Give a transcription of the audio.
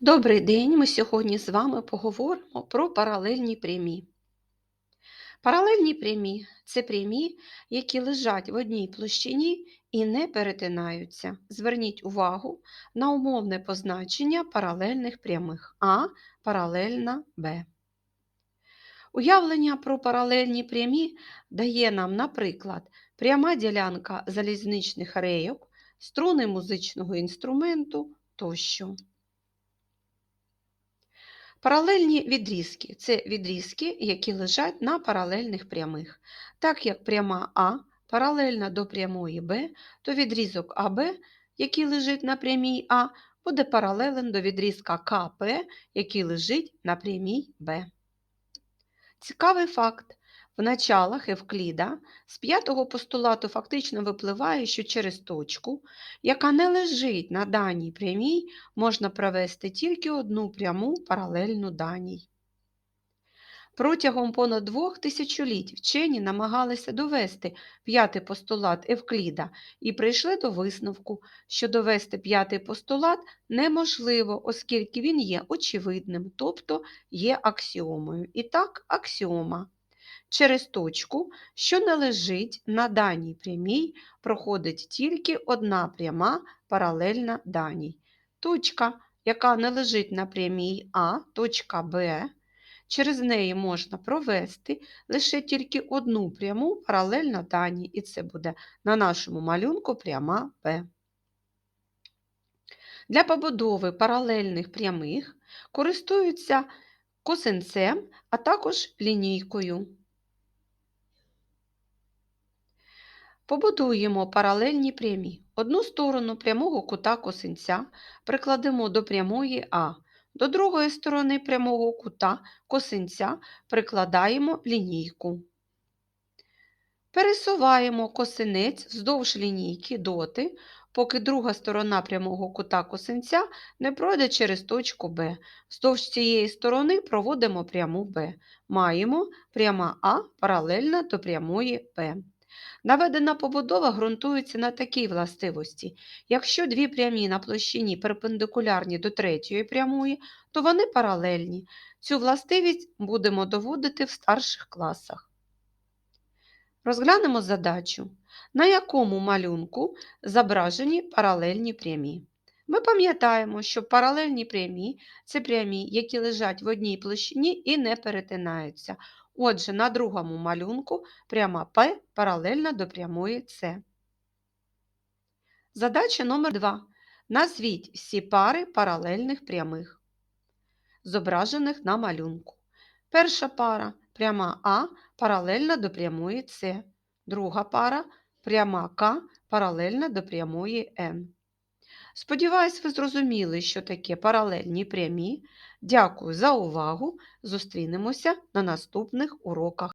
Добрий день! Ми сьогодні з вами поговоримо про паралельні прямі. Паралельні прямі це прямі, які лежать в одній площині і не перетинаються. Зверніть увагу на умовне позначення паралельних прямих А паралельна Б. Уявлення про паралельні прямі дає нам, наприклад, пряма ділянка залізничних рейок, струни музичного інструменту тощо. Паралельні відрізки це відрізки, які лежать на паралельних прямих. Так як пряма А паралельна до прямої Б, то відрізок АБ, який лежить на прямій А, буде паралелен до відрізка КП, який лежить на прямій Б. Цікавий факт. В началах Евкліда з п'ятого постулату фактично випливає, що через точку, яка не лежить на даній прямій, можна провести тільки одну пряму паралельну даній. Протягом понад двох тисячоліть вчені намагалися довести п'ятий постулат Евкліда і прийшли до висновку, що довести п'ятий постулат неможливо, оскільки він є очевидним, тобто є аксіомою. І так, аксіома. Через точку, що не лежить на даній прямій, проходить тільки одна пряма паралельна даній. Точка, яка не лежить на прямій А, точка Б, через неї можна провести лише тільки одну пряму паралельно даній, і це буде на нашому малюнку пряма Б. Для побудови паралельних прямих користуються косинцем, а також лінійкою. Побудуємо паралельні прямі. Одну сторону прямого кута косинця прикладемо до прямої А, до другої сторони прямого кута косинця прикладаємо лінійку. Пересуваємо косинець вздовж лінійки доти, поки друга сторона прямого кута косинця не пройде через точку Б. Вздовж цієї сторони проводимо пряму Б. Маємо пряма А паралельна до прямої Б. Наведена побудова ґрунтується на такій властивості. Якщо дві прямі на площині перпендикулярні до третьої прямої, то вони паралельні. Цю властивість будемо доводити в старших класах. Розглянемо задачу, на якому малюнку зображені паралельні прямі. Ми пам'ятаємо, що паралельні прямі це прямі, які лежать в одній площині і не перетинаються. Отже, на другому малюнку пряма П паралельна до прямої С. Задача номер 2. Назвіть всі пари паралельних прямих, зображених на малюнку. Перша пара пряма А паралельна до прямої С. Друга пара пряма К паралельна до прямої Н. Сподіваюсь, ви зрозуміли, що таке паралельні прямі. Дякую за увагу. Зустрінемося на наступних уроках.